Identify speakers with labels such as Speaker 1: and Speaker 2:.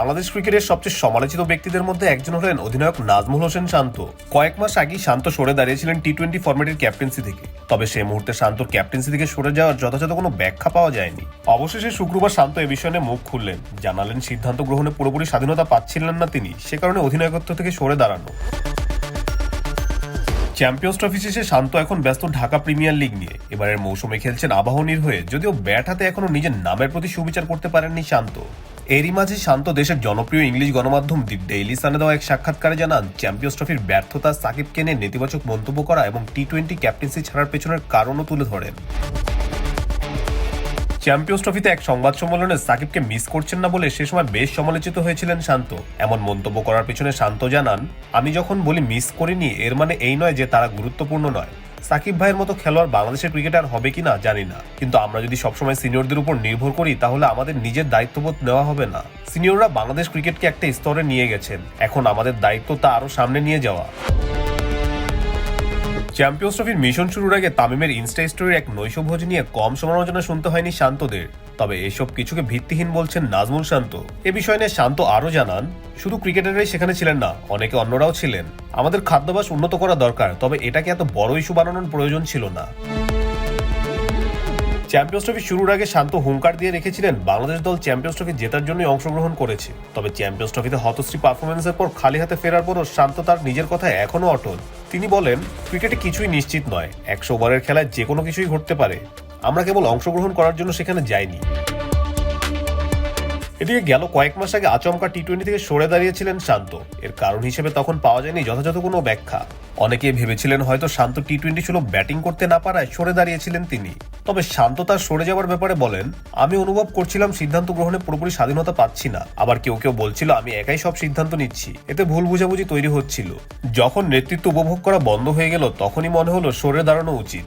Speaker 1: বাংলাদেশ ক্রিকেটের সবচেয়ে সমালোচিত ব্যক্তিদের মধ্যে একজন হলেন অধিনায়ক নাজমুল হোসেন শান্ত। কয়েক মাস আগেই শান্ত সরে দাঁড়িয়েছিলেন টি টোয়েন্টি ফরম্যাটের ক্যাপ্টেন্সি থেকে। তবে সেই মুহূর্তে শান্তর ক্যাপ্টেন্সি থেকে সরে যাওয়ার যথাযথ কোনো ব্যাখ্যা পাওয়া যায়নি। অবশেষে শুক্রবার শান্ত এ বিষয়ে মুখ খুললেন। জানালেন সিদ্ধান্ত গ্রহণে পুরোপুরি স্বাধীনতা পাচ্ছিলেন না তিনি। সে কারণে অধিনায়কত্ব থেকে সরে দাঁড়ানো। চ্যাম্পিয়ন্স ট্রফি শেষে শান্ত এখন ব্যস্ত ঢাকা প্রিমিয়ার লিগ নিয়ে। এবারের মৌসুমে খেলছেন আবাহনীর হয়ে যদিও ব্যাট হাতে এখনও নিজের নামের প্রতি সুবিচার করতে পারেননি শান্ত। এরই মাঝে শান্ত দেশের জনপ্রিয় ইংলিশ গণমাধ্যম দি ডেইলি সানে দেওয়া এক সাক্ষাৎকারে জানান চ্যাম্পিয়ন্স ট্রফির ব্যর্থতা সাকিবকে নিয়ে নেতিবাচক মন্তব্য করা এবং টি টোয়েন্টি ক্যাপ্টেন্সি ছাড়ার পেছনের কারণও তুলে ধরেন। চ্যাম্পিয়ন্স ট্রফিতে এক সংবাদ সম্মেলনে সাকিবকে মিস করছেন না বলে সে সময় বেশ সমালোচিত হয়েছিলেন শান্ত। এমন মন্তব্য করার পিছনে শান্ত জানান, আমি যখন বলি মিস করিনি, এর মানে এই নয় যে তারা গুরুত্বপূর্ণ নয়। সাকিব ভাইয়ের মতো খেলোয়াড় বাংলাদেশের ক্রিকেটার হবে কিনা জানি না। কিন্তু আমরা যদি সবসময় সিনিয়রদের উপর নির্ভর করি, তাহলে আমাদের নিজের দায়িত্ববোধ নেওয়া হবে না। সিনিয়ররা বাংলাদেশ ক্রিকেটকে একটা স্তরে নিয়ে গেছেন। এখন আমাদের দায়িত্ব তা আরও সামনে নিয়ে যাওয়া। চ্যাম্পিয়ন্স ট্রফির মিশন শুরুর আগে তামিমের ইনস্টা স্টোরির এক নৈশভোজ নিয়ে কম সমালোচনা শুনতে হয়নি শান্তদের। তবে এসব কিছুকে ভিত্তিহীন বলছেন নাজমুল শান্ত। এ বিষয় নিয়ে শান্ত আরও জানান, শুধু ক্রিকেটাররাই সেখানে ছিলেন না, অনেকে অন্যরাও ছিলেন। আমাদের খাদ্যাভ্যাস উন্নত করা দরকার, তবে এটাকে এত বড় ইস্যু বানানোর প্রয়োজন ছিল না। চ্যাম্পিয়ন্স ট্রফি শুরুর আগে শান্ত হুঙ্কার দিয়ে রেখেছিলেন, বাংলাদেশ দল চ্যাম্পিয়ন্স ট্রফি জেতার জন্যই অংশগ্রহণ করেছে। তবে চ্যাম্পিয়ন্স ট্রফিতে হতশ্রী পারফরমেন্সের পর খালি হাতে ফেরার পরও শান্ত তার নিজের কথায় এখনও অটল। তিনি বলেন, ক্রিকেটে কিছুই নিশ্চিত নয়। একশো ওভারের খেলায় যে কোনো কিছুই ঘটতে পারে। আমরা কেবল অংশগ্রহণ করার জন্য সেখানে যাইনি। এদিকে গেল কয়েক মাস আগে আচমকা টি টোয়েন্টি থেকে সরে দাঁড়িয়েছিলেন শান্ত। এর কারণ হিসেবে তখন পাওয়া যায়নি যথাযথ কোনো ব্যাখ্যা। অনেকে ভেবেছিলেন হয়তো শান্ত টি টোয়েন্টি ছিল ব্যাটিং করতে না পারায় সরে দাঁড়িয়েছিলেন তিনি। তবে শান্ত তার সরে যাওয়ার ব্যাপারে বলেন, আমি অনুভব করছিলাম সিদ্ধান্ত গ্রহণে পুরোপুরি স্বাধীনতা পাচ্ছি না। আবার কেউ কেউ বলছিল, আমি একাই সব সিদ্ধান্ত নিচ্ছি। এতে ভুল বুঝাবুঝি তৈরি হচ্ছিল। যখন নেতৃত্ব উপভোগ করা বন্ধ হয়ে গেল, তখনই মনে হলো সরে দাঁড়ানো উচিত।